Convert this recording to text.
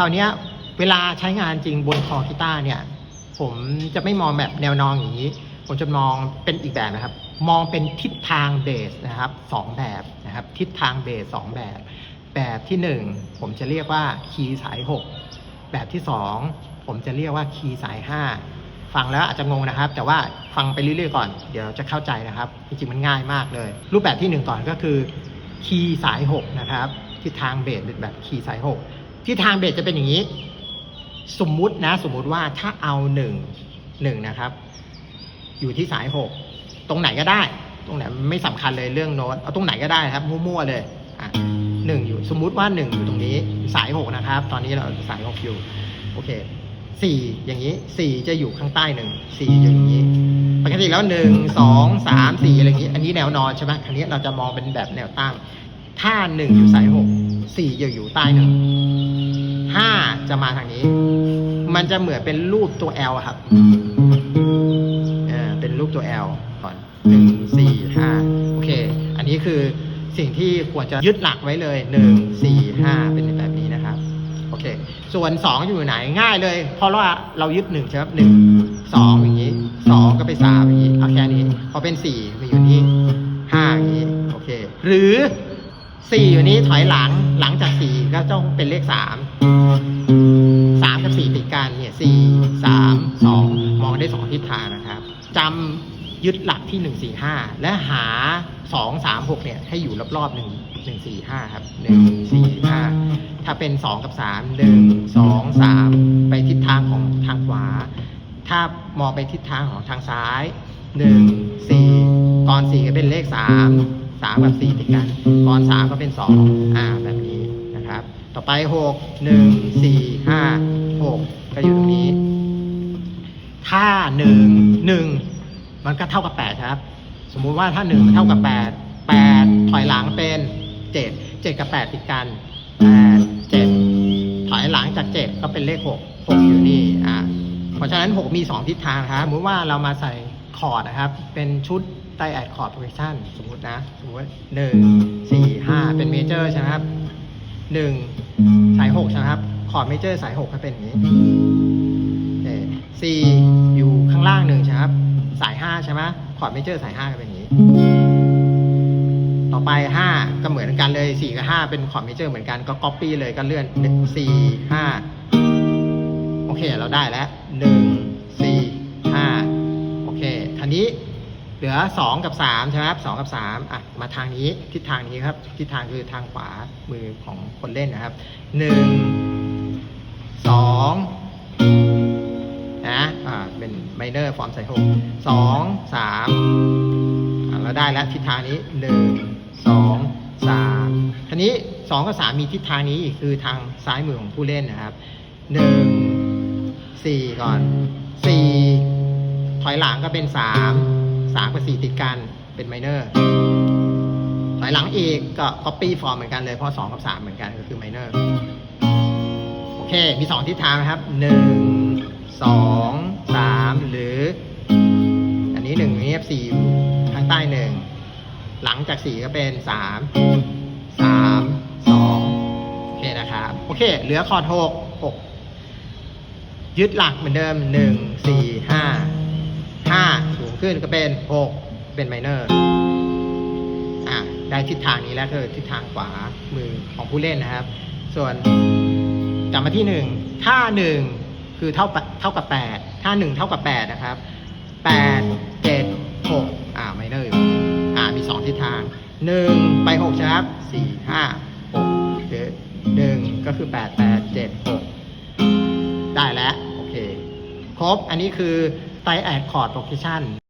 คราวนี้เวลาใช้งานจริงบนคอกีตาร์เนี่ย ผมจะไม่มองแบบแนวนอนอย่างนี้ ผมจะมองเป็นอีกแบบนะครับ มองเป็นทิศทางเบสนะครับสองแบบนะครับ ทิศทางเบสสองแบบ แบบที่หนึ่งผมจะเรียกว่าคีย์สายหกแบบที่สองผมจะเรียกว่าคีย์สายห้าฟังแล้วอาจจะงงนะครับ แต่ว่าฟังไปเรื่อยๆก่อน เดี๋ยวจะเข้าใจนะครับ จริงๆมันง่ายมากเลย รูปแบบที่หนึ่งก่อนก็คือคีย์สายหกนะครับทิศทางเบสเป็นแบบคีย์สายหก ทิศทางเบสจะเป็นอย่างนี้ สมมุตินะ สมมุติว่าถ้าเอาหนึ่งหนึ่งนะครับ อยู่ที่สายหกตรงไหนก็ได้ ตรงไหนไม่สำคัญเลยเรื่องโน้ตเอาตรงไหนก็ได้ครับมั่วๆเลยอะหนึ่งอยู่ สมมุติว่าหนึ่งอยู่ตรงนี้สายหกนะครับ ตอนนี้เราสายหกอยู่โอเคสี่อย่างนี้สี่จะอยู่ข้างใต้หนึ่งสี่อย่างนี้ปกติแล้วหนึ่งสองสามสี่อะไรอย่างนี้ อันนี้แนวนอนใช่ไหมอันนี้เราจะมองเป็นแบบแนวตั้ง ถ้าหนึ่งอยู่สายหกสี่จะอยู่ใต้หนึ่ง จะมาทางนี้ มันจะเหมือนเป็นรูปตัว L ครับเออเป็นรูปตัว L ก่อนหนึ่งสี่ห้าโอเค อันนี้คือสิ่งที่ควรจะยึดหลักไว้เลยหนึ่งสี่ห้าเป็นแบบนี้นะครับโอเค ส่วนสองอยู่ไหนง่ายเลย เพราะว่าเรายึดหนึ่งใช่ไหมหนึ่งสองอย่างนี้สองก็ไปสามอย่างนี้เอาแค่นี้พอเป็นสี่มาอยู่นี่ห้าอย่างนี้โอเค หรือ สี่อยู่นี้ถอยหลังหลังจากสี่ก็ต้องเป็นเลขสามสามกับสี่ติดกันเนี่ยสี่สามสองมองได้สองทิศทางนะครับจำยึดหลักที่หนึ่งสี่ห้าและหาสองสามหกเนี่ยให้อยู่รอบๆหนึ่งหนึ่งสี่ห้าครับหนึ่งสี่ห้าถ้าเป็นสองกับสามหนึ่งสองสามไปทิศทางของทางขวา ถ้ามองไปทิศทางของทางซ้ายหนึ่งสี่กรสี่ก็เป็นเลขสาม สามกับสี่ติดกันกรสามก็เป็นสองอ่าแบบนี้นะครับ ต่อไปหกหนึ่งสี่ห้าหกก็อยู่ตรงนี้ ถ้าหนึ่งหนึ่งมันก็เท่ากับแปดครับ สมมุติว่าถ้าหนึ่งมันเท่ากับแปดแปดถอยหลังเป็นเจ็ดเจ็ดกับแปดติดกันแปดเจ็ดถอยหลังจากเจ็ดก็เป็นเลขหกหกอยู่นี่อ่าเพราะฉะนั้นหกมีสองทิศทางนะครับสมมติว่าเรามาใส่ คอร์ดนะครับ เป็นชุดไตแอดคอร์ดโปรเกชันสมมตินะ สมมติหนึ่งสี่ห้าเป็นเมเจอร์ใช่ไหมครับหนึ่งสายหกใช่ไหมครับ คอร์ดเมเจอร์สายหกก็เป็นอย่างนี้ซีอยู่ข้างล่างหนึ่งใช่ไหมครับ สายห้าใช่ไหมคอร์ดเมเจอร์สายห้าก็เป็นอย่างนี้ ต่อไปห้าก็เหมือนกันเลยสี่กับห้าเป็นคอร์ดเมเจอร์เหมือนกันก็ก๊อปปี้เลยก็เลื่อนสี่ห้าโอเคเราได้แล้วหนึ่งสี่ห้าโอ เคทีนี้เหลือสองกับสามใช่ไหมครับสองกับสามอะมาทางนี้ทิศทางนี้ครับทิศทางคือทางขวามือของคนเล่นนะครับหนึ่งสองนะอ่าเป็นไมเนอร์ฟอร์มใส่หกสองสามอะเราได้แล้วทิศทางนี้หนึ่งสองสามทีนี้สองกับสามมีทิศทางนี้อีกคือทางซ้ายมือของผู้เล่นนะครับหนึ่งสี่ก่อนสี่ ถอยหลังก็เป็นสามสามกับสี่ติดกันเป็นไมเนอร์ถอยหลังอีกก็ค copy form เหมือนกันเลยเพราะสองกับสามเหมือนกันก็คือ minor โอเค มีสองทิศทางนะครับหนึ่งสองสามหรือ อันนี้หนึ่งนี้สี่ข้างใต้หนึ่งหลังจากสี่ก็เป็นสามสามสองโอเคนะครับ โอเค เหลือคอร์ดหกหกยึดหลักเหมือนเดิมหนึ่งสี่ห้า ห้าสูงขึ้นก็เป็นหกเป็นไมเนอร์อะได้ทิศทางนี้แล้วคือทิศทางขวามือของผู้เล่นนะครับ ส่วนกลับมาที่หนึ่งถ้าหนึ่งคือเท่าเท่ากับแปดถ้าหนึ่งเท่ากับแปดนะครับแปดเจ็ดหกอ่าไมเนอร์อยู่อ่ามีสองทิศทางหนึ่งไปหกใช่ไหมครับสี่ห้าหกหรือหนึ่งก็คือแปดแปดเจ็ดหกได้แล้ว โอเค ครบอันนี้คือ ไตแอดคอร์ดโลเคชั่น